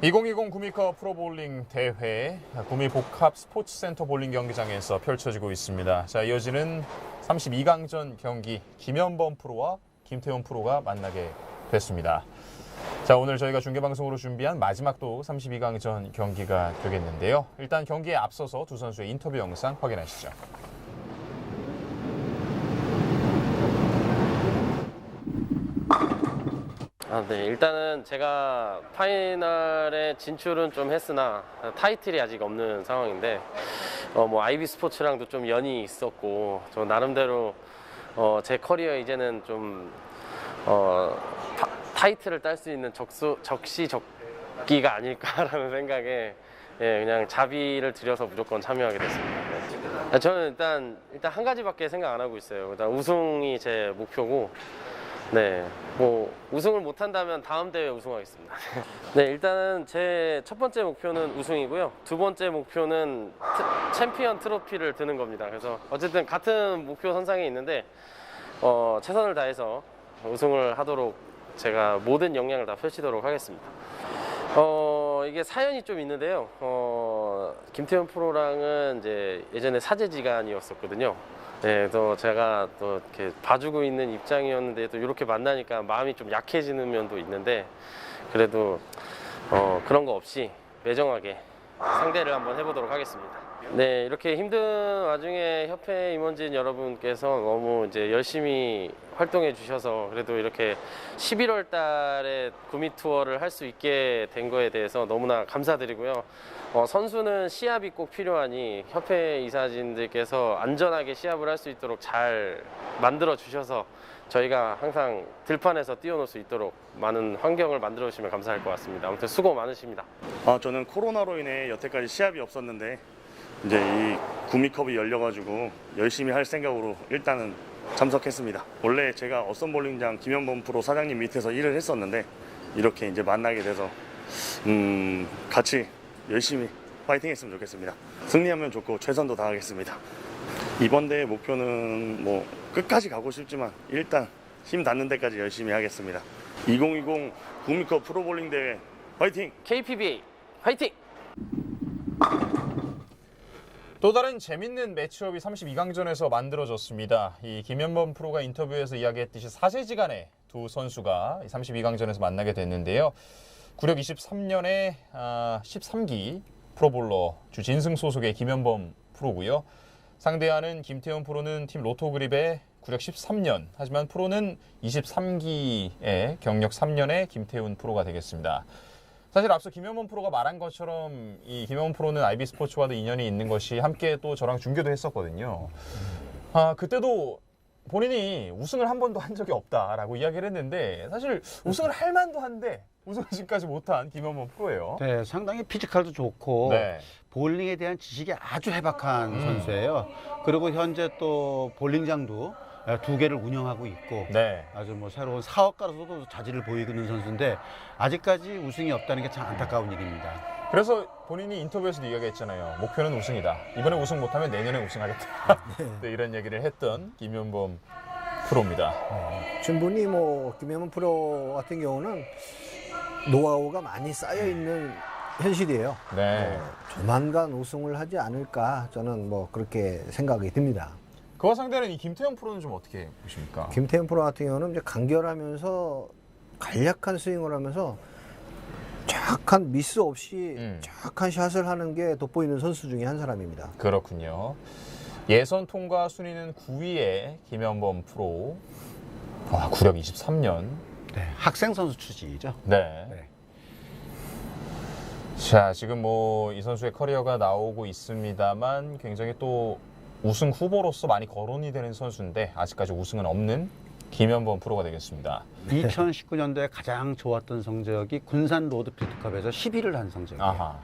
2020 구미컵 프로볼링 대회 구미 복합 스포츠센터 볼링 경기장에서 펼쳐지고 있습니다. 자, 이어지는 32강전 경기 김현범 프로와 김태훈 프로가 만나게 됐습니다. 자, 오늘 저희가 중계 방송으로 준비한 마지막 또 32강전 경기가 되겠는데요. 일단 경기에 앞서서 두 선수의 인터뷰 영상 확인하시죠. 아, 네. 일단은 제가 파이널에 진출은 좀 했으나 타이틀이 아직 없는 상황인데 어, 뭐 아이비 스포츠랑도 좀 연이 있었고 저 나름대로 어, 제 커리어 이제는 좀 어, 파- 타이틀을 딸 수 있는 적수, 적시적기가 아닐까라는 생각에 예, 그냥 자비를 들여서 무조건 참여하게 됐습니다. 네. 아, 저는 일단 일단 한 가지밖에 생각 안 하고 있어요. 일단 우승이 제 목표고 네, 뭐 우승을 못 한다면 다음 대회 우승하겠습니다. 네, 일단은 제 첫 번째 목표는 우승이고요. 두 번째 목표는 트- 챔피언 트로피를 드는 겁니다. 그래서 어쨌든 같은 목표 선상에 있는데 어, 최선을 다해서 우승을 하도록 제가 모든 역량을 다 펼치도록 하겠습니다. 어, 이게 사연이 좀 있는데요. 어, 김태현 프로랑은 이제 예전에 사제지간이었었거든요. 네, 또 제가 또 이렇게 봐주고 있는 입장이었는데 또 이렇게 만나니까 마음이 좀 약해지는 면도 있는데 그래도 어, 그런 거 없이 매정하게 상대를 한번 해보도록 하겠습니다. 네, 이렇게 힘든 와중에 협회 임원진 여러분께서 너무 이제 열심히 활동해 주셔서 그래도 이렇게 11월 달에 구미 투어를 할 수 있게 된 거에 대해서 너무나 감사드리고요. 어, 선수는 시합이 꼭 필요하니 협회 이사진들께서 안전하게 시합을 할 수 있도록 잘 만들어 주셔서 저희가 항상 들판에서 뛰어놀 수 있도록 많은 환경을 만들어 주시면 감사할 것 같습니다. 아무튼 수고 많으십니다. 아, 저는 코로나로 인해 여태까지 시합이 없었는데 이제 이 구미컵이 열려가지고 열심히 할 생각으로 일단은 참석했습니다. 원래 제가 어썸볼링장 김현범 프로 사장님 밑에서 일을 했었는데 이렇게 이제 만나게 돼서 음, 같이 열심히 파이팅 했으면 좋겠습니다. 승리하면 좋고 최선도 다하겠습니다. 이번 대회 목표는 뭐 끝까지 가고 싶지만 일단 힘 닿는 데까지 열심히 하겠습니다. 2020 구미컵 프로볼링 대회 파이팅! KPBA 화이팅! 또 다른 재밌는 매치업이 32강전에서 만들어졌습니다. 이 김현범 프로가 인터뷰에서 이야기했듯이 사세지간에 두 선수가 32강전에서 만나게 됐는데요. 구력 23년에 13기 프로볼러 주진승 소속의 김현범 프로고요. 상대하는 김태현 프로는 팀 로토그립의 구력 13년 하지만 프로는 23기의 경력 3년의 김태훈 프로가 되겠습니다. 사실 앞서 김현범 프로가 말한 것처럼 이 김현범 프로는 아이비 스포츠와도 인연이 있는 것이 함께 또 저랑 중계도 했었거든요. 아 그때도 본인이 우승을 한 번도 한 적이 없다라고 이야기를 했는데 사실 우승을 할 만도 한데 우승을 지금까지 못한 김현범 프로예요. 네, 상당히 피지컬도 좋고 네. 볼링에 대한 지식이 아주 해박한 음. 선수예요. 그리고 현재 또 볼링장도 두 개를 운영하고 있고 네. 아주 뭐 새로운 사업가로서도 자질을 보이고 있는 선수인데 아직까지 우승이 없다는 게 참 안타까운 일입니다. 그래서 본인이 인터뷰에서도 이야기했잖아요. 목표는 우승이다. 이번에 우승 못하면 내년에 우승하겠다. 네, 이런 얘기를 했던 김현범 프로입니다. 충분히 뭐 김현문 프로 같은 경우는 노하우가 많이 쌓여 있는 현실이에요. 네. 어, 조만간 우승을 하지 않을까 저는 뭐 그렇게 생각이 듭니다. 그와 상대는 이 김태형 프로는 좀 어떻게 보십니까? 김태현 프로 같은 경우는 이제 간결하면서 간략한 스윙을 하면서 정확한 미스 없이 음. 정확한 샷을 하는 게 돋보이는 선수 중에 한 사람입니다. 그렇군요. 예선 통과 순위는 9위의 김현범 프로. 와, 구력 23년. 네, 학생 선수 출신이죠. 네. 네. 자, 지금 뭐 이 선수의 커리어가 나오고 있습니다만 굉장히 또 우승 후보로서 많이 거론이 되는 선수인데 아직까지 우승은 없는 김현범 프로가 되겠습니다. 2019년도에 가장 좋았던 성적이 군산 로드 필드컵에서 10위를 한 성적이에요. 아하.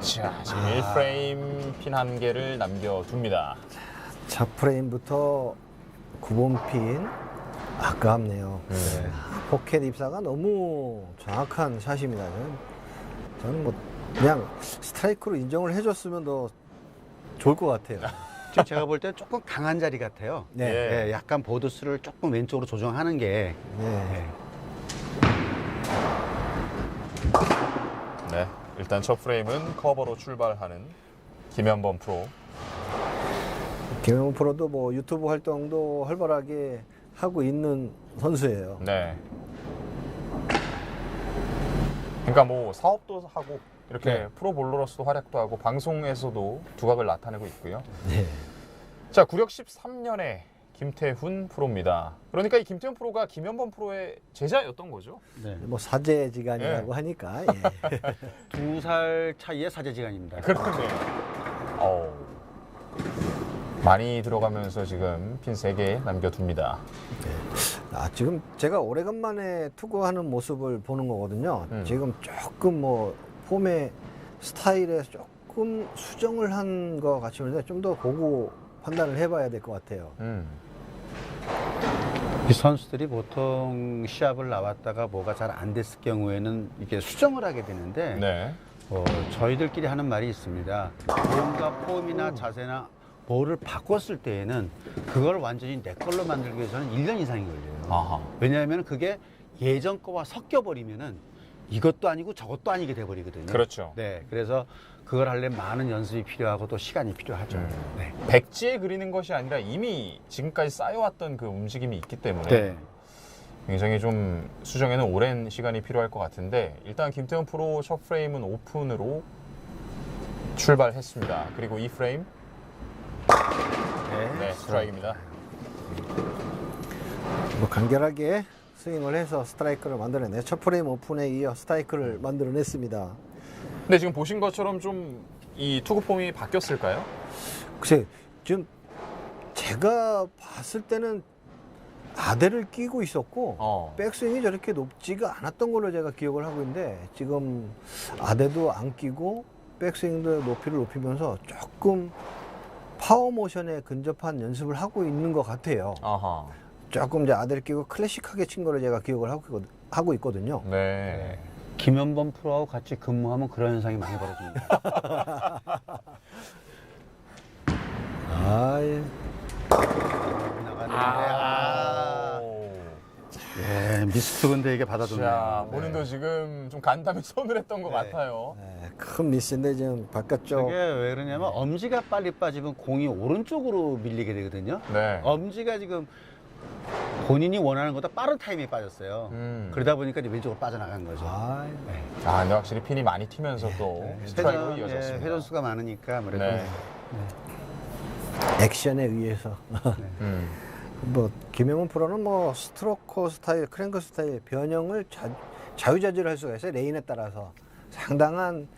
자, 지금 1프레임 핀 한 개를 남겨둡니다. 첫 프레임부터 9번 핀 아깝네요. 네. 포켓 입사가 너무 정확한 샷입니다. 저는, 저는 뭐 그냥 스트라이크로 인정을 해줬으면 더 좋을 것 같아요. 지금 제가 볼 때 조금 강한 자리 같아요. 네. 예. 네, 약간 보드 수를 조금 왼쪽으로 조정하는 게 네. 네. 네, 일단 첫 프레임은 커버로 출발하는 김현범 프로. 김영훈 프로도 뭐 유튜브 활동도 활발하게 하고 있는 선수예요. 네. 그러니까 뭐 사업도 하고 이렇게 네. 프로 볼러로서도 활약도 하고 방송에서도 두각을 나타내고 있고요. 네. 자, 구력 13년에 김태훈 프로입니다. 그러니까 이 김태훈 프로가 김현범 프로의 제자였던 거죠. 네. 뭐 사제지간이라고 예. 하니까 예. 두 살 차이의 사제지간입니다. 그렇네요. 어우. 많이 들어가면서 지금 핀 3개 남겨둡니다. 아, 지금 제가 오래간만에 투구하는 모습을 보는 거거든요. 음. 지금 조금 뭐 폼의 스타일에 조금 수정을 한 것 같이 보는데 좀 더 보고 판단을 해봐야 될 것 같아요. 음. 이 선수들이 보통 시합을 나왔다가 뭐가 잘 안 됐을 경우에는 이렇게 수정을 하게 되는데 네. 어, 저희들끼리 하는 말이 있습니다. 뭔가 폼이나 자세나 뭐를 바꿨을 때에는 그걸 완전히 내 걸로 만들기 위해서는 1년 이상이 걸려요. 아하. 왜냐하면 그게 예전 거와 섞여 버리면은 이것도 아니고 저것도 아니게 돼 버리거든요. 그렇죠. 네, 그래서 그걸 하려면 많은 연습이 필요하고 또 시간이 필요하죠. 음. 네. 백지에 그리는 것이 아니라 이미 지금까지 쌓여왔던 그 움직임이 있기 때문에 네. 굉장히 좀 수정에는 오랜 시간이 필요할 것 같은데 일단 김태훈 프로 첫 프레임은 오픈으로 출발했습니다. 그리고 이 프레임 네, 스트라이크입니다. 뭐 간결하게 스윙을 해서 스트라이크를 만들어내. 첫 프레임 오픈에 이어 스트라이크를 만들어냈습니다. 근데 지금 보신 것처럼 좀 이 투구 폼이 바뀌었을까요? 글쎄, 지금 제가 봤을 때는 아대를 끼고 있었고 어. 백스윙이 저렇게 높지가 않았던 걸로 제가 기억을 하고 있는데 지금 아대도 안 끼고 백스윙도 높이를 높이면서 조금 파워 모션에 근접한 연습을 하고 있는 것 같아요. 아하. 조금 이제 아대를 끼고 클래식하게 친 거를 제가 기억을 하고, 있거든- 하고 있거든요. 네. 김현범 프로하고 같이 근무하면 그런 현상이 많이 벌어집니다. 아, 나갔는데 아. 오. 예, 미스트 근데 이게 받아줬네요. 자, 네. 본인도 지금 좀 간담이 서늘했던 것 네. 같아요. 네, 큰 미스인데 지금 바깥쪽 그게 왜 그러냐면 엄지가 빨리 빠지면 공이 오른쪽으로 밀리게 되거든요. 네. 엄지가 지금 본인이 원하는 것보다 빠른 타임에 빠졌어요. 음. 그러다 보니까 이제 왼쪽으로 빠져나간 거죠. 아, 네. 아, 근데 확실히 핀이 많이 튀면서 또 스트라이크로 회전, 예, 이어졌습니다. 회전수가 많으니까 아무래도 네. 액션에 의해서 음. 뭐 김영훈 프로는 뭐 스트로커 스타일, 크랭크 스타일 변형을 자, 자유자재로 할 수가 있어요. 레인에 따라서 상당한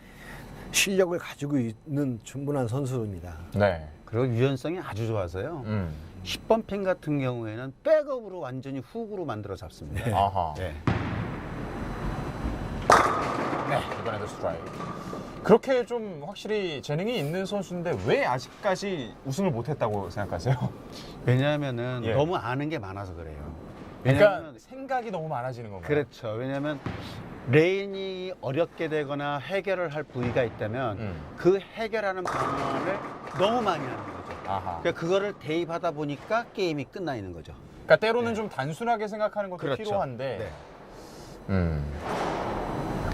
실력을 가지고 있는 충분한 선수입니다. 네. 그리고 유연성이 아주 좋아서요. 음. 10번 핀 같은 경우에는 백업으로 완전히 훅으로 만들어 잡습니다. 아하. 네. 네, 이번에도 스트라이크. 그렇게 좀 확실히 재능이 있는 선수인데 왜 아직까지 우승을 못했다고 생각하세요? 왜냐하면은 예. 너무 아는 게 많아서 그래요. 그러니까 왜냐하면 생각이 너무 많아지는 건가요? 그렇죠. 왜냐하면 레인이 어렵게 되거나 해결을 할 부위가 있다면 음. 그 해결하는 방안을 너무 많이 하는 거죠. 아하. 그러니까 그거를 대입하다 보니까 게임이 끝나 있는 거죠. 그러니까 때로는 좀 단순하게 생각하는 것도 그렇죠. 필요한데. 네. 음.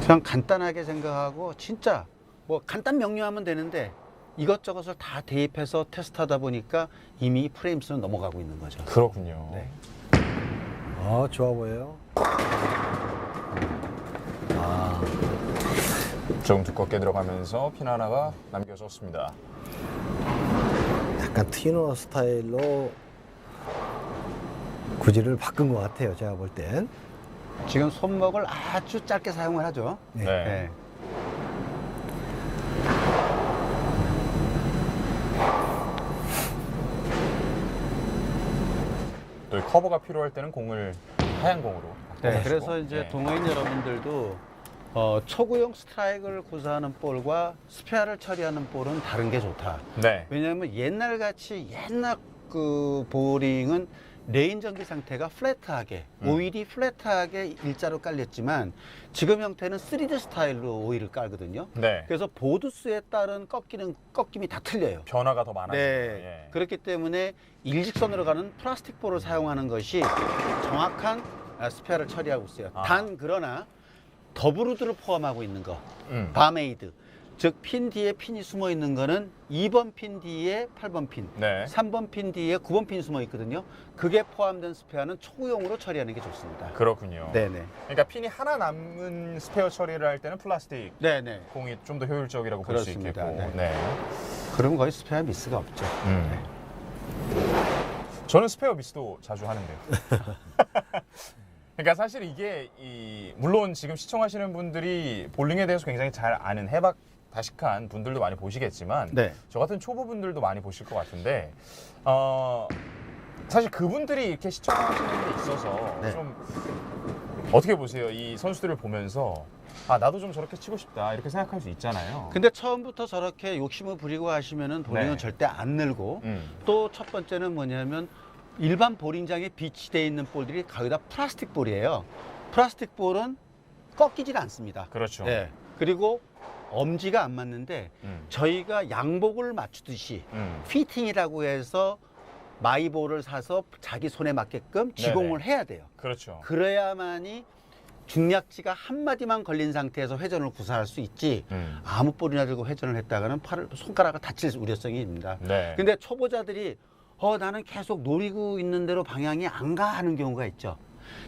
그냥 간단하게 생각하고 진짜 뭐 간단 명료하면 되는데 이것저것을 다 대입해서 테스트하다 보니까 이미 프레임 수는 넘어가고 있는 거죠. 그렇군요. 네. 어, 좋아 보여요. 아, 좀 두껍게 들어가면서 핀 하나가 남겨졌습니다. 약간 티너 스타일로 구질을 바꾼 것 같아요. 제가 볼 땐. 지금 손목을 아주 짧게 사용을 하죠. 네. 네. 또이 커버가 필요할 때는 공을 하얀 공으로. 네, 바꿔가지고. 그래서 이제 네. 동호인 여러분들도 어, 초구형 스트라이크를 구사하는 볼과 스페어를 처리하는 볼은 다른 게 좋다. 네. 왜냐하면 옛날 같이 옛날 그 보링은 레인 전기 상태가 플랫하게 음. 오일이 플랫하게 일자로 깔렸지만 지금 형태는 3D 스타일로 오일을 깔거든요. 네. 그래서 보드 수에 따른 꺾이는 꺾임이 다 틀려요. 변화가 더 많아지죠. 네. 예. 그렇기 때문에 일직선으로 가는 플라스틱 볼을 사용하는 것이 정확한 아, 스페어를 처리하고 있어요. 아. 단 그러나 더블우드를 포함하고 있는 거. 음. 바메이드. 즉 핀 뒤에 핀이 숨어 있는 거는 2번 핀 뒤에 8번 핀, 네. 3번 핀 뒤에 9번 핀이 숨어 있거든요. 그게 포함된 스페어는 초구용으로 처리하는 게 좋습니다. 그렇군요. 네네. 그러니까 핀이 하나 남은 스페어 처리를 할 때는 플라스틱 네네. 공이 좀 더 효율적이라고 볼수 그렇습니다. 있겠고. 네. 네. 그러면 거의 스페어 미스가 없죠. 음. 저는 스페어 미스도 자주 하는데요. 그러니까 사실 이게 이 물론 지금 시청하시는 분들이 볼링에 대해서 굉장히 잘 아는 해박 다식한 분들도 많이 보시겠지만 네. 저 같은 초보분들도 많이 보실 것 같은데 어 사실 그분들이 이렇게 시청하시는 데 있어서 네. 좀 어떻게 보세요? 이 선수들을 보면서 아 나도 좀 저렇게 치고 싶다 이렇게 생각할 수 있잖아요. 근데 처음부터 저렇게 욕심을 부리고 하시면은 볼링은 네. 절대 안 늘고 음. 또 첫 번째는 뭐냐면 일반 볼링장에 비치되어 있는 볼들이 거의 다 플라스틱 볼이에요. 플라스틱 볼은 꺾이질 않습니다. 그렇죠. 네. 그리고 엄지가 안 맞는데 음. 저희가 양복을 맞추듯이 음. 피팅이라고 해서 마이볼을 사서 자기 손에 맞게끔 지공을 해야 돼요. 그렇죠. 그래야만이 중략지가 한 마디만 걸린 상태에서 회전을 구사할 수 있지 음. 아무 볼이나 들고 회전을 했다가는 팔을 손가락을 다칠 우려성이 있습니다. 네. 근데 초보자들이 어 나는 계속 노리고 있는 대로 방향이 안 가 하는 경우가 있죠.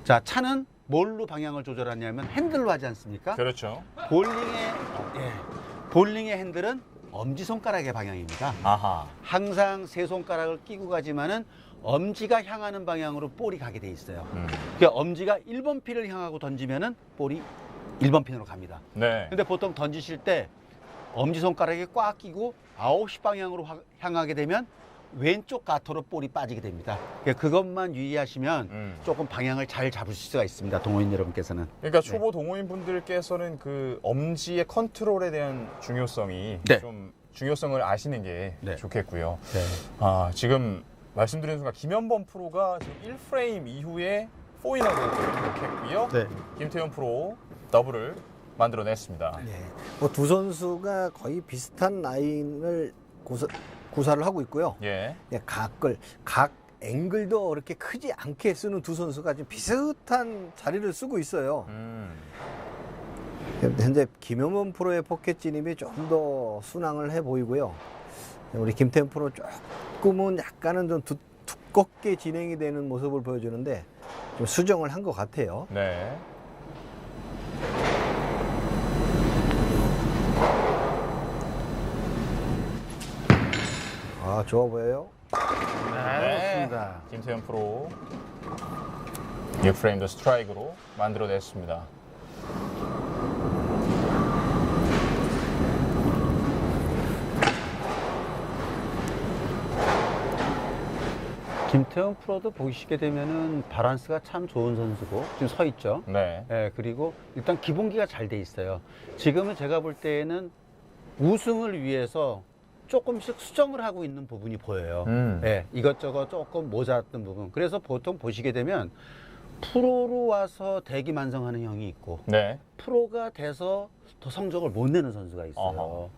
자 차는 뭘로 방향을 조절하냐면 핸들로 하지 않습니까? 그렇죠. 볼링의 예, 볼링의 핸들은 엄지 손가락의 방향입니다. 아하. 항상 세 손가락을 끼고 가지만은 엄지가 향하는 방향으로 볼이 가게 돼 있어요. 음. 그러니까 엄지가 1번 핀을 향하고 던지면은 볼이 1번 핀으로 갑니다. 네. 근데 보통 던지실 때 엄지 손가락이 꽉 끼고 9시 방향으로 화- 향하게 되면 왼쪽 가토로 볼이 빠지게 됩니다. 그러니까 그것만 유의하시면 음. 조금 방향을 잘 잡으실 수가 있습니다. 동호인 여러분께서는. 그러니까 초보 동호인 분들께서는 그 엄지의 컨트롤에 대한 중요성이 네. 좀 중요성을 아시는 게 네. 좋겠고요. 네. 아 지금 말씀드린 순간 김현범 프로가 지금 1프레임 이후에 포인하고 기록했고요. 네. 김태현 프로 더블을 만들어냈습니다. 네. 뭐 두 선수가 거의 비슷한 라인을 구사, 구사를 하고 있고요. 예. 네, 각을 각 앵글도 그렇게 크지 않게 쓰는 두 선수가 지금 비슷한 자리를 쓰고 있어요. 음. 현재 김영범 프로의 포켓 진입이 좀더 순항을 해 보이고요. 우리 김태현 프로 조금은 약간은 좀 두, 두껍게 진행이 되는 모습을 보여주는데 좀 수정을 한 것 같아요. 네. 아 좋아 보여요. 네. 좋습니다. 김태현 프로 6프레임도 스트라이크로 만들어냈습니다. 김태형 프로도 보시게 되면은 바란스가 참 좋은 선수고 지금 서 있죠. 네. 예, 그리고 일단 기본기가 잘 돼 있어요. 지금은 제가 볼 때에는 우승을 위해서 조금씩 수정을 하고 있는 부분이 보여요. 음. 예, 이것저것 조금 모자랐던 부분. 그래서 보통 보시게 되면 프로로 와서 대기 만성하는 형이 있고 네. 프로가 돼서 더 성적을 못 내는 선수가 있어요. 어허.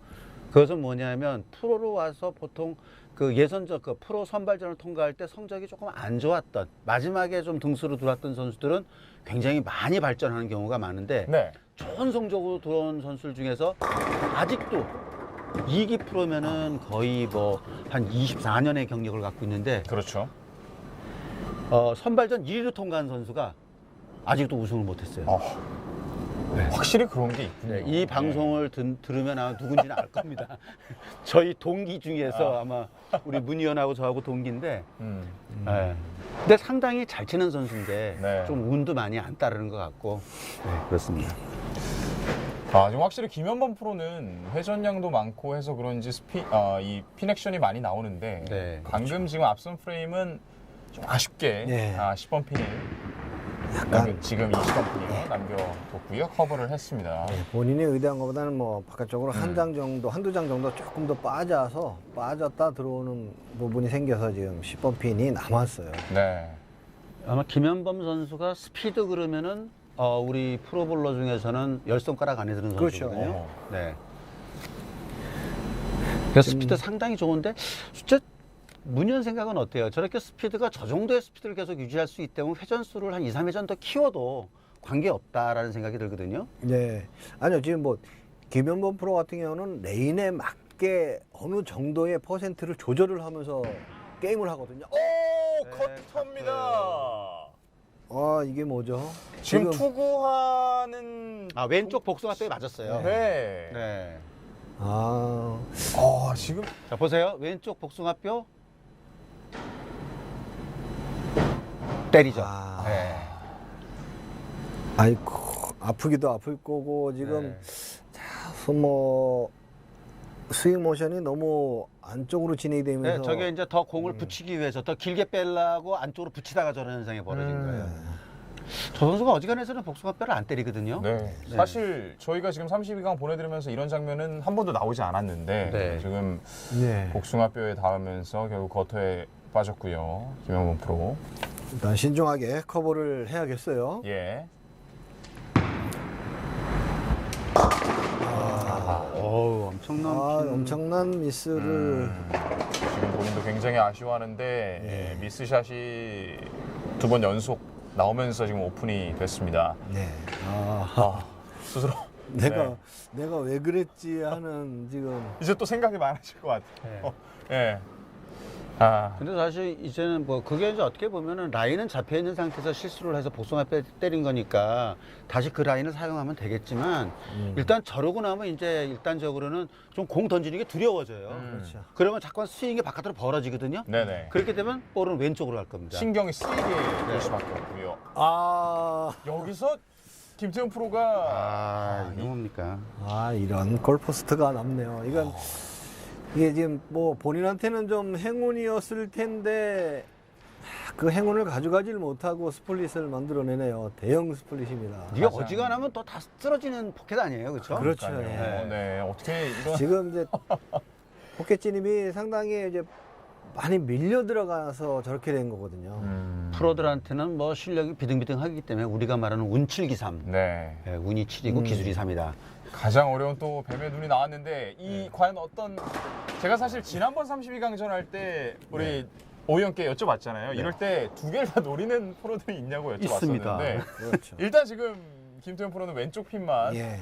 그것은 뭐냐면 프로로 와서 보통 그 예선적 그 프로 선발전을 통과할 때 성적이 조금 안 좋았던 마지막에 좀 등수로 들어왔던 선수들은 굉장히 많이 발전하는 경우가 많은데 네. 좋은 성적으로 들어온 선수들 중에서 아직도 2기 프로면은 거의 뭐 한 24년의 경력을 갖고 있는데 그렇죠. 어, 선발전 1위로 통과한 선수가 아직도 우승을 못했어요. 어. 확실히 그런 게 있군요. 네, 이 방송을 든- 들으면 아마 누군지는 알 겁니다. 저희 동기 중에서 아마 우리 문희원하고 저하고 동기인데, 음. 네. 근데 상당히 잘 치는 선수인데 네. 좀 운도 많이 안 따르는 것 같고, 네, 그렇습니다. 아, 지금 확실히 김현범 프로는 회전량도 많고 해서 그런지 스피, 아, 이 핀액션이 많이 나오는데 네, 방금 지금 앞선 프레임은 좀 아쉽게 네. 아, 10번 핀을 약간 남겨, 지금 20번 핀을 남겨뒀고요. 커버를 했습니다. 네, 본인이 의도한 것보다는 뭐 바깥쪽으로 음. 한장 정도, 한두 장 정도 조금 더 빠져서 빠졌다 들어오는 부분이 생겨서 지금 10번 핀이 남았어요. 네. 아마 김현범 선수가 스피드 그러면은 어, 우리 프로볼러 중에서는 열 손가락 안에 드는 그렇죠. 선수거든요. 어. 네. 그래서 스피드 상당히 좋은데 진짜 문현 생각은 어때요? 저렇게 스피드가 저 정도의 스피드를 계속 유지할 수 있다면 회전 수를 한 2, 3회전 더 키워도 관계 없다라는 생각이 들거든요. 네. 아니요, 지금 뭐, 김현범 프로 같은 경우는 레인에 맞게 어느 정도의 퍼센트를 조절을 하면서 게임을 하거든요. 어, 오, 커터입니다. 아, 이게 뭐죠? 지금 투구하는 아 왼쪽 복숭아 뼈에 맞았어요. 네. 네. 아, 아, 지금 자 보세요. 왼쪽 복숭아 뼈 때리죠. 아. 네. 아이고, 아프기도 아플 거고, 지금, 자, 뭐, 스윙 모션이 너무 안쪽으로 진행이 네, 되면서. 저게 이제 더 공을 붙이기 위해서 더 길게 빼려고 안쪽으로 붙이다가 저런 현상이 벌어진 음. 거예요. 저 선수가 어지간해서는 복숭아 뼈를 안 때리거든요. 네. 사실 저희가 지금 32강 보내드리면서 이런 장면은 한 번도 나오지 않았는데 네. 지금 네. 복숭아 뼈에 닿으면서 결국 거터에 빠졌고요. 김영범 프로. 일단 신중하게 커버를 해야겠어요. 예. 어우 엄청난. 아, 핀. 엄청난 미스를. 음, 지금 본인도 굉장히 아쉬워하는데 예, 미스샷이 두 번 연속 나오면서 지금 오픈이 됐습니다. 네. 아, 아, 스스로 내가 네. 내가 왜 그랬지 하는 지금 이제 또 생각이 많으실 것 같아요. 네. 예. 아, 근데 사실 이제는 뭐 그게 이제 어떻게 보면은 라인은 잡혀 있는 상태에서 실수를 해서 복숭아 뼈 때린 거니까 다시 그 라인을 사용하면 되겠지만 일단 저러고 나면 이제 일단적으로는 좀 공 던지는 게 두려워져요. 음. 그렇죠. 그러면 자꾸 스윙이 바깥으로 벌어지거든요. 네네. 그렇게 되면 볼은 왼쪽으로 갈 겁니다. 신경이 쓰이게 될 수밖에 없고요. 아, 여기서 김태훈 프로가 아, 이게 뭡니까? 아 이런 골포스트가 남네요. 이건 이게 지금 뭐 본인한테는 좀 행운이었을 텐데 아, 그 행운을 가져가지를 못하고 스플릿을 만들어내네요. 대형 스플릿입니다. 이게 어지간하면 또 다 쓰러지는 포켓 아니에요, 그렇죠? 그렇죠. 그러니까요. 예. 네. 어떻게 이런 지금 이제 포켓 진입이 상당히 이제 많이 밀려 들어가서 저렇게 된 거거든요. 음, 프로들한테는 뭐 실력이 비등비등하기 때문에 우리가 말하는 운칠기삼. 네. 예, 운이 7이고 음. 기술이 3이다. 가장 어려운 또 뱀의 눈이 나왔는데 이 과연 어떤 제가 사실 지난번 32강전 할 때 우리 오희영께 여쭤봤잖아요. 이럴 때 두 개를 다 노리는 프로들이 있냐고 여쭤봤었는데 있습니다. 그렇죠. 일단 지금 김태훈 프로는 왼쪽 핀만 예.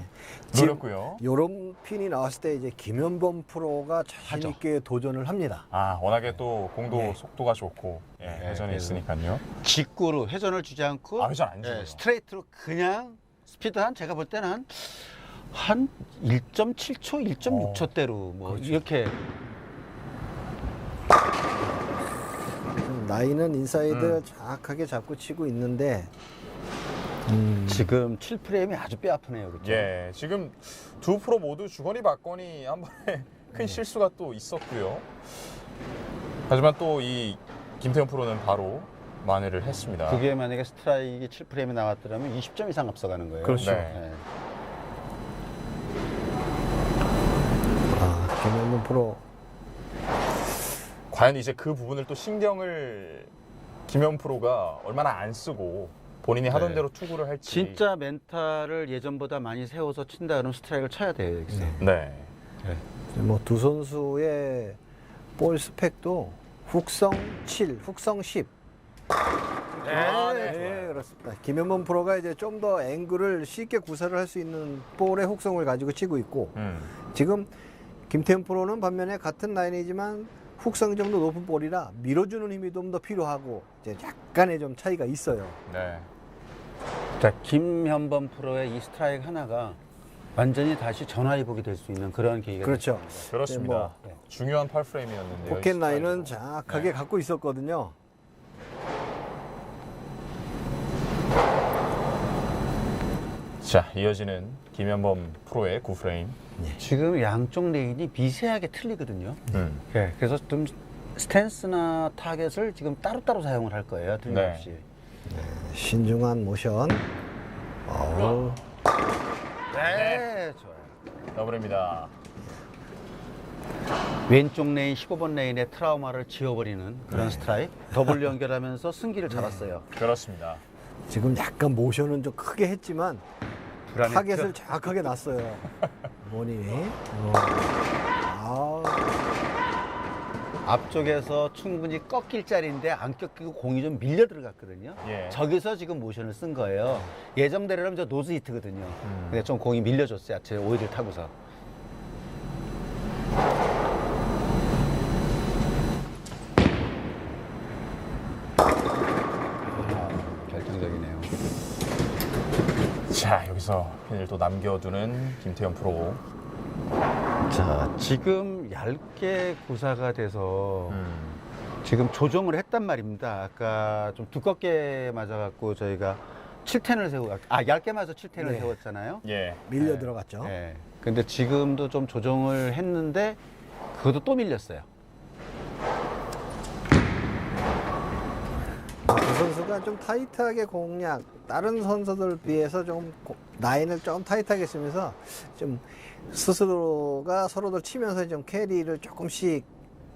노렸고요. 요런 핀이 나왔을 때 이제 김현범 프로가 자신. 있게 도전을 합니다. 아 워낙에 또 공도 네. 속도가 좋고 예, 회전이 그래서. 있으니까요. 직구로 회전을 주지 않고 아 회전 안 줘요. 예, 스트레이트로 그냥 스피드 한 제가 볼 때는 한, 한 1.7초, 1.6초대로 뭐 이렇게 좀 나이는 인사이드 정확하게 잡고 치고 있는데 음, 지금 7프레임이 아주 뼈 아프네요. 그렇죠? 예, 지금 두 프로 모두 주거니 받거니 한 번에 큰 실수가 또 있었고요. 하지만 또 이 김태훈 프로는 바로 만회를 했습니다. 그게 만약에 스트라이크 7프레임이 나왔더라면 20점 이상 앞서가는 거예요. 그렇죠. 네. 예. 아, 김현범 프로 과연 이제 그 부분을 또 신경을 김현 프로가 얼마나 안 쓰고 본인이 하던 네. 대로 투구를 할지. 진짜 멘탈을 예전보다 많이 세워서 친다 그러면 스트라이크를 쳐야 돼요. 여기서. 네. 뭐두 선수의 볼 스펙도 훅성 7, 훅성 10. 아, 네, 네, 좋아요. 그렇습니다. 김현범 프로가 이제 좀 더 앵글을 쉽게 구사를 할 수 있는 볼의 훅성을 가지고 치고 있고 음. 지금 김태현 프로는 반면에 같은 라인이지만 훅성 정도 높은 볼이라 밀어주는 힘이 좀 더 필요하고 이제 약간의 좀 차이가 있어요. 네. 자, 김현범 프로의 이 스트라이크 하나가 완전히 다시 전화위복이 될 수 있는 그런 계기가 그렇죠. 그렇습니다. 네, 뭐 중요한 8프레임이었는데요. 포켓 라인은 정확하게 갖고 있었거든요. 자, 이어지는 김현범 프로의 9프레임. 지금 양쪽 레인이 미세하게 틀리거든요. 음. 예, 그래서 좀 스탠스나 타겟을 지금 따로따로 사용을 할 거예요. 틀림없이. 신중한 모션. 어우, 네, 좋아요. 더블입니다. 왼쪽 레인 15번 레인의 트라우마를 지워버리는 그런 스트라이크. 더블 연결하면서 승기를 잡았어요. 그렇습니다. 지금 약간 모션은 좀 크게 했지만 불안했죠? 타겟을 정확하게 놨어요. 뭐니? 어. 아, 앞쪽에서 충분히 꺾일 자리인데 안 꺾이고 공이 좀 밀려 들어갔거든요. 예. 저기서 지금 모션을 쓴 거예요. 예정대로라면 저 노즈 히트거든요. 음. 근데 좀 공이 밀려줬어요. 제 오일을 타고서. 아, 결정적이네요. 자, 핀을 또 남겨두는 김태현 프로. 자, 지금 얇게 구사가 돼서 음. 지금 조정을 했단 말입니다. 아까 좀 두껍게 맞아갖고 저희가 7텐을 세우고, 아, 얇게 맞아서 7텐을 네. 세웠잖아요. 예. 밀려 네. 들어갔죠. 네. 근데 지금도 좀 조정을 했는데, 그것도 또 밀렸어요. 그 선수가 좀 타이트하게 공략, 다른 선수들 비해서 좀 고- 라인을 좀 타이트하게 쓰면서 좀 스스로가 서로들 치면서 좀 캐리를 조금씩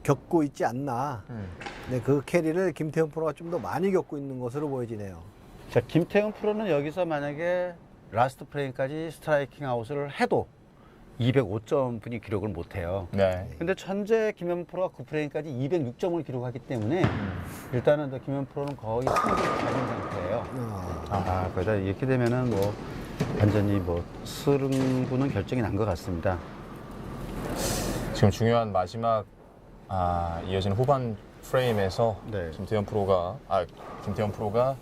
겪고 있지 않나. 음. 네, 그 캐리를 김태현 프로가 좀 더 많이 겪고 있는 것으로 보여지네요. 자, 김태형 프로는 여기서 만약에 라스트 프레임까지 스트라이킹 아웃을 해도 205점 분이 기록을 못해요. 네. 근데 현재 김현 프로가 9프레임까지 206점을 기록하기 때문에 음. 일단은 더 김현 프로는 거의 가진 상태예요. 어, 아, 그러다 이렇게 되면은 뭐 완전히 뭐 승부는 결정이 난 것 같습니다. 지금 중요한 마지막 아, 이어지는 후반 프레임에서 네. 김태현 프로가 아 김태현 프로가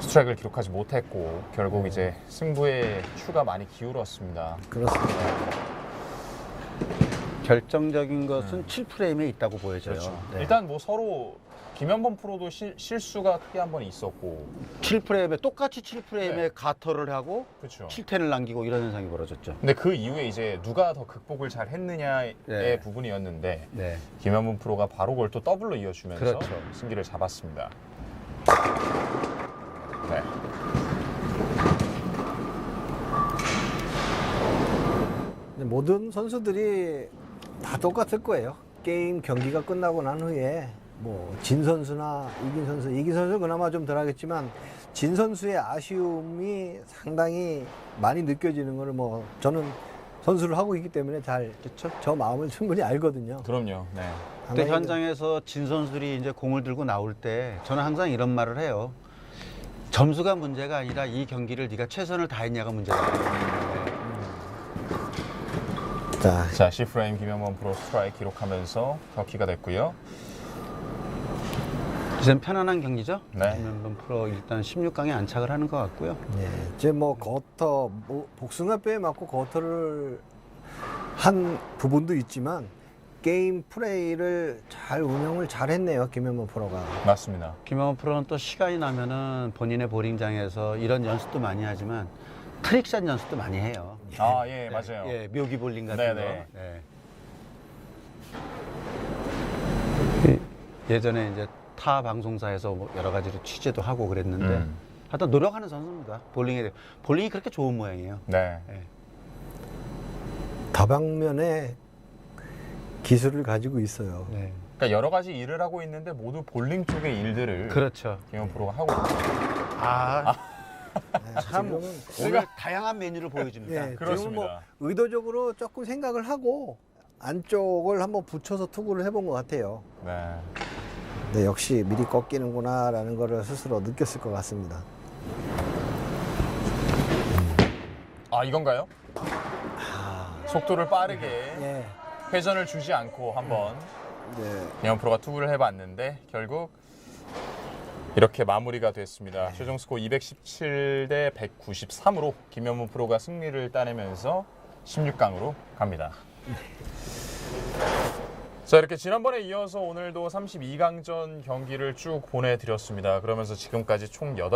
스트라이크를 기록하지 못했고 결국 이제 승부의 추가 많이 기울었습니다. 그렇습니다. 결정적인 것은 7프레임에 있다고 보여져요. 음. 그렇죠. 네. 일단 뭐 서로 김현범 프로도 실, 실수가 크게 한 번 있었고 7프레임에 똑같이 7프레임에 네. 가터를 하고 그렇죠. 7텐을 남기고 이런 현상이 벌어졌죠. 근데 그 이후에 이제 누가 더 극복을 잘 했느냐의 네. 부분이었는데 네. 김현범 프로가 바로 그걸 또 더블로 이어주면서 그렇죠. 승기를 잡았습니다. 네. 근데 모든 선수들이 다 똑같을 거예요. 게임 경기가 끝나고 난 후에 뭐 진 선수나 이긴 선수, 이긴 선수는 그나마 좀 덜하겠지만 진 선수의 아쉬움이 상당히 많이 느껴지는 거를 뭐 저는 선수를 하고 있기 때문에 잘 저 마음을 충분히 알거든요. 그럼요. 네. 그때 현장에서 진 선수들이 이제 공을 들고 나올 때 저는 항상 이런 말을 해요. 점수가 문제가 아니라 이 경기를 네가 최선을 다했냐가 문제다. 네. 자, 자, C프레임 김현범 프로 스트라이크 기록하면서 터키가 됐고요. 이젠 편안한 경기죠. 네. 김현범 프로 일단 16강에 안착을 하는 것 같고요. 예, 이제 뭐 거터 뭐 복숭아 뼈에 맞고 거터를 한 부분도 있지만 게임 플레이를 잘 운영을 잘 했네요 김현범 프로가. 맞습니다. 김현범 프로는 또 시간이 나면은 본인의 보링장에서 이런 연습도 많이 하지만 트릭샷 연습도 많이 해요. 아, 예, 맞아요. 예, 묘기 볼링 같은 네네. 거. 네. 예전에 이제 타 방송사에서 뭐 여러 가지로 취재도 하고 그랬는데 음. 하여튼 노력하는 선수입니다. 볼링에 대해. 볼링이 그렇게 좋은 모양이에요. 네. 다방면에 기술을 가지고 있어요. 네. 그러니까 여러 가지 일을 하고 있는데 모두 볼링 쪽의 일들을 그렇죠. 김현범 프로가 하고. 아, 네, 참 오늘 다양한 메뉴를 보여줍니다. 예, 지금은 그렇습니다. 뭐 의도적으로 조금 생각을 하고 안쪽을 한번 붙여서 투구를 해본 것 같아요. 네. 네, 역시 미리 꺾이는구나라는 거를 스스로 느꼈을 것 같습니다. 아, 이건가요? 속도를 빠르게 예, 회전을 주지 않고 한번 네, 김현범 프로가 투구를 해봤는데 결국 이렇게 마무리가 됐습니다. 최종 스코어 217 대 193으로 김현무 프로가 승리를 따내면서 16강으로 갑니다. 자 이렇게 지난번에 이어서 오늘도 32강전 경기를 쭉 보내드렸습니다. 그러면서 지금까지 총 8